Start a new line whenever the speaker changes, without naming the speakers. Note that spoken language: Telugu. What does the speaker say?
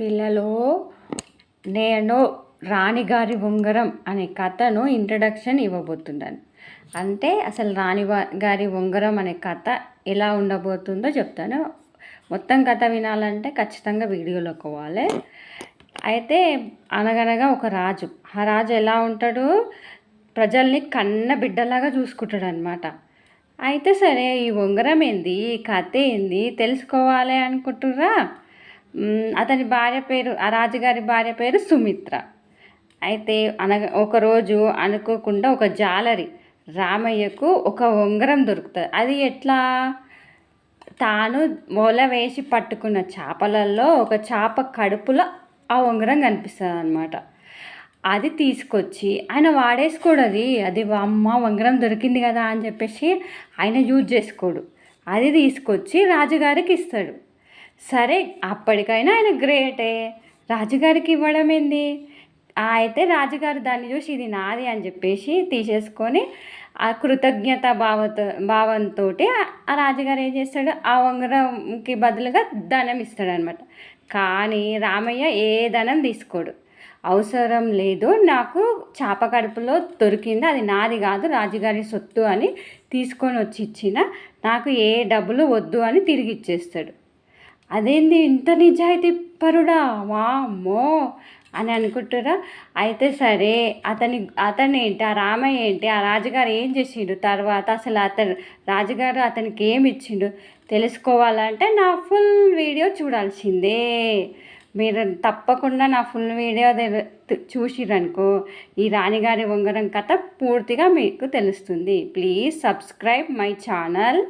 పిల్లలు నేను రాణిగారి ఉంగరం అనే కథను ఇంట్రడక్షన్ ఇవ్వబోతున్నాను. అంటే అసలు రాణి గారి ఉంగరం అనే కథ ఎలా ఉండబోతుందో చెప్తాను. మొత్తం కథ వినాలంటే ఖచ్చితంగా వీడియోలోకి పోవాలి. అయితే అనగనగా ఒక రాజు ఆ రాజు ఎలా ఉంటాడు? ప్రజల్ని కన్న బిడ్డలాగా చూసుకుంటాడు అనమాట అయితే సరే ఈ ఉంగరం ఏంది? ఈ కథ ఏంది? తెలుసుకోవాలి అనుకుంటుర్రా? అతని భార్య పేరు ఆ రాజుగారి భార్య పేరు సుమిత్ర. అయితే అనగ ఒకరోజు అనుకోకుండా ఒక జాలరి రామయ్యకు ఒక ఉంగరం దొరుకుతుంది. అది ఎట్లా? తాను మొల వేసి పట్టుకున్న చేపలలో ఒక చేప కడుపులో ఆ ఉంగరం కనిపిస్తుంది అనమాట అది తీసుకొచ్చి ఆయన వాడేసుకోడు అది అది అమ్మ ఉంగరం దొరికింది కదా అని చెప్పేసి ఆయన యూజ్ చేసుకోడు. అది తీసుకొచ్చి రాజుగారికి ఇస్తాడు. సరే అప్పటికైనా ఆయన గ్రేటే. రాజుగారికి ఇవ్వడం ఏంది? అయితే రాజుగారు దాన్ని చూసి ఇది నాది అని చెప్పేసి తీసేసుకొని ఆ కృతజ్ఞత భావతో భావంతో ఆ రాజుగారు ఏం చేస్తాడు? ఆ ఉంగరంకి బదులుగా ధనం ఇస్తాడనమాట. కానీ రామయ్య ఏ ధనం తీసుకోడు. అవసరం లేదు నాకు చేప కడుపులో దొరికింది అది నాది కాదు రాజుగారి సొత్తు అని తీసుకొని వచ్చి ఇచ్చిన నాకు ఏ డబ్బులు వద్దు అని తిరిగి ఇచ్చేస్తాడు. అదేంది ఇంత నిజాయితీ పరుడా? వామ్మో! అని అనుకుంటారా అయితే సరే అతని అతను ఏంటి? ఆ రామయ్య ఏంటి? ఆ రాజుగారు ఏం చేసిండు తర్వాత? అసలు అతను రాజుగారు అతనికి ఏమి ఇచ్చిండు తెలుసుకోవాలంటే నా ఫుల్ వీడియో చూడాల్సిందే. మీరు తప్పకుండా నా ఫుల్ వీడియో చూసిరనుకో. ఈ రాణిగారి ఉంగరం కథ పూర్తిగా మీకు తెలుస్తుంది. Please subscribe my channel.